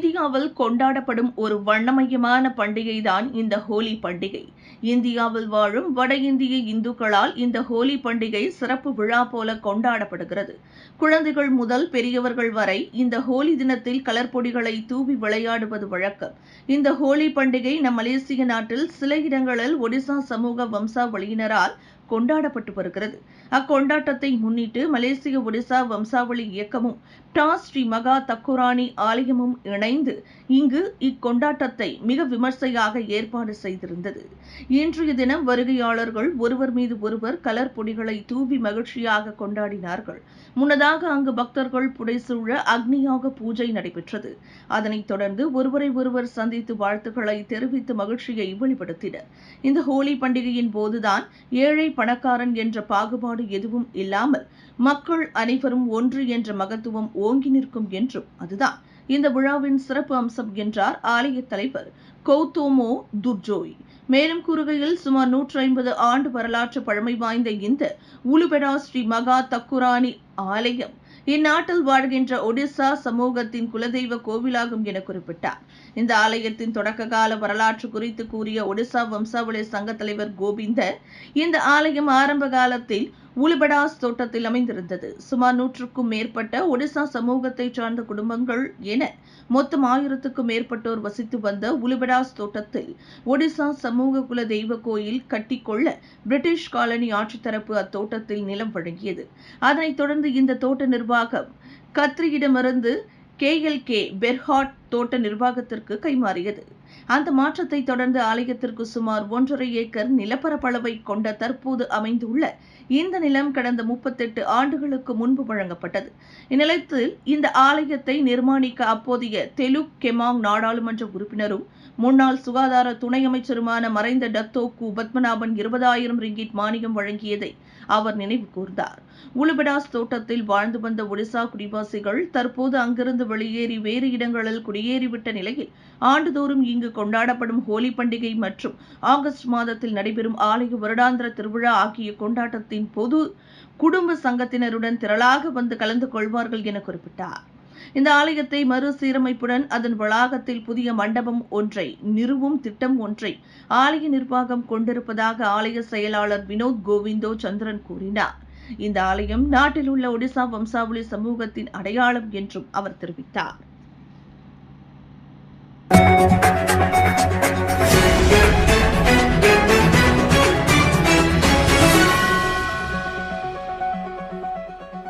இந்தியாவில் கொண்டாடப்படும் ஒரு வண்ணமயமான பண்டிகைதான் இந்த ஹோலி பண்டிகை. இந்தியாவில் வாழும் வட இந்திய இந்துக்களால் இந்த ஹோலி பண்டிகை சிறப்பு விழா போல கொண்டாடப்படுகிறது. குழந்தைகள் முதல் பெரியவர்கள் வரை இந்த ஹோலி தினத்தில் கலர் பொடிகளை தூவி விளையாடுவது வழக்கம். இந்த ஹோலி பண்டிகை நம் மலேசிய நாட்டில் சில இடங்களில் ஒடிசா சமூக வம்சாவளியினரால் கொண்டாடப்பட்டு வருகிறது. அக்கொண்டாட்டத்தை முன்னிட்டு மலேசிய ஒடிசா வம்சாவளி இயக்கமும் டாஸ் ஸ்ரீ மகா தக்குராணி ஆலயமும் இணைந்து இங்கு இக்கொண்டாட்டத்தை மிக விமர்சையாக ஏற்பாடு செய்திருந்தது. இன்றைய தினம் வருகையாளர்கள் ஒருவர் மீது ஒருவர் கலர் பொடிகளை தூவி மகிழ்ச்சியாக கொண்டாடினார்கள். முன்னதாக அங்கு பக்தர்கள் புடைசூழ அக்னியாக பூஜை நடைபெற்றது. அதனைத் தொடர்ந்து ஒருவரை ஒருவர் சந்தித்து வாழ்த்துக்களை தெரிவித்து மகிழ்ச்சியை வெளிப்படுத்தினர். இந்த ஹோலி பண்டிகையின் போதுதான் ஏழை பணக்காரன் என்ற பாகுபாடு எதுவும் இல்லாமல் மக்கள் அனைவரும் ஒன்று என்ற மகத்துவம் ஓங்கி நிற்கும் என்றும் அதுதான். இந்த விழாவின் சிறப்பு அம்சம் என்றார் ஆலய தலைவர் கௌதோமோ துர்ஜோய். மேலும் கூறுகையில் சுமார் நூற்றி ஐம்பது ஆண்டு வரலாற்று பழமை வாய்ந்த இந்த உலுபெடா ஸ்ரீ மகா தக்குராணி ஆலயம் இந்நாட்டில் வாழ்கின்ற ஒடிசா சமூகத்தின் குலதெய்வ கோவிலாகும் என குறிப்பிட்டார். இந்த ஆலயத்தின் தொடக்க கால வரலாற்று குறித்து கூறிய ஒடிசா வம்சாவளி சங்க தலைவர் கோவிந்தர் இந்த ஆலயம் ஆரம்ப காலத்தில் உலுபடாஸ் தோட்டத்தில் அமைந்திருந்தது. சுமார் நூற்றுக்கும் மேற்பட்ட ஒடிசா சமூகத்தை சார்ந்த குடும்பங்கள் என மொத்தம் ஆயிரத்துக்கும் மேற்பட்டோர் வசித்து வந்த உலுபடாஸ் தோட்டத்தில் ஒடிசா சமூக குல தெய்வ கோயில் கட்டிக்கொள்ள பிரிட்டிஷ் காலனி ஆட்சித்தரப்பு அத்தோட்டத்தில் நிலம் வழங்கியது. அதனைத் தொடர்ந்து இந்த தோட்ட நிர்வாகம் கத்ரியிடமிருந்து கே கே பெர்ஹாட் தோட்ட நிர்வாகத்திற்கு கைமாறியது. அந்த மாற்றத்தை தொடர்ந்து ஆலயத்திற்கு சுமார் ஒன்றரை ஏக்கர் நிலப்பரப்பளவை கொண்ட தற்போது அமைந்துள்ள இந்த நிலம் கடந்த முப்பத்தெட்டு ஆண்டுகளுக்கு முன்பு வழங்கப்பட்டது. இந்நிலையத்தில் இந்த ஆலயத்தை நிர்மாணிக்க அப்போதைய தெலுக் கெமாங் நாடாளுமன்ற உறுப்பினரும் முன்னாள் சுகாதார துணை அமைச்சருமான மறைந்த டத்தோ கு. பத்மநாபன் இருபதாயிரம் ரிங்கிட் மானியம் வழங்கியதை அவர் நினைவு கூர்ந்தார். உலுபெடாஸ் தோட்டத்தில் வாழ்ந்து வந்த ஒடிசா குடிவாசிகள் தற்போது அங்கிருந்து வெளியேறி வேறு இடங்களில் குடியேறிவிட்ட நிலையில் ஆண்டுதோறும் இங்கு கொண்டாடப்படும் ஹோலி பண்டிகை மற்றும் ஆகஸ்ட் மாதத்தில் நடைபெறும் ஆலய வருடாந்திர திருவிழா ஆகிய கொண்டாட்டத்தின் பொது குடும்ப சங்கத்தினருடன் திரளாக வந்து கலந்து கொள்வார்கள் என குறிப்பிட்டார். இந்த ஆலயத்தை மறுசீரமைப்புடன் அதன் வளாகத்தில் புதிய மண்டபம் ஒன்றை நிறுவும் திட்டம் ஒன்றை ஆலய நிர்வாகம் கொண்டிருப்பதாக ஆலய செயலாளர் வினோத் கோவிந்தோ சந்திரன் கூறினார். இந்த ஆலயம் நாட்டில் உள்ள ஒடிசா வம்சாவளி சமூகத்தின் அடையாளம் என்றும் அவர் தெரிவித்தார்.